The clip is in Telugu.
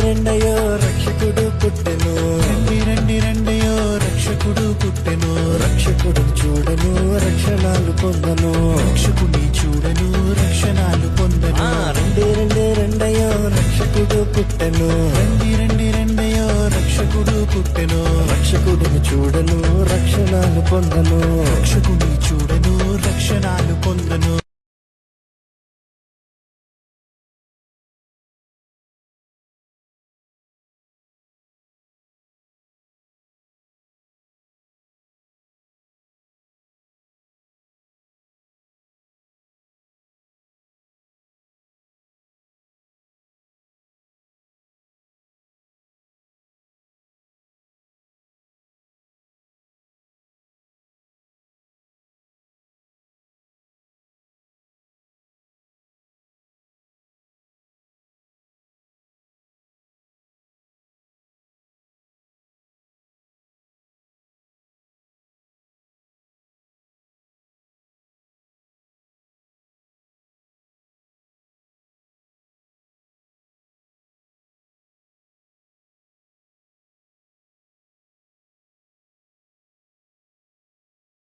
రెండు రెండయో రక్షకుడు పుట్టెను. రండి రండి రెండయో రక్షకుడు పుట్టెను. రక్షకుడు చూడను రక్షణాలు పొందను. రక్షకుని చూడను రక్షణాలు పొందను. రెండు రెండే రెండయో రక్షకుడు పుట్టెను. రండి రండి రెండయో రక్షకుడు పుట్టెను. రక్షకుడిని చూడను రక్షణాలు పొందను. రక్షకుని చూడను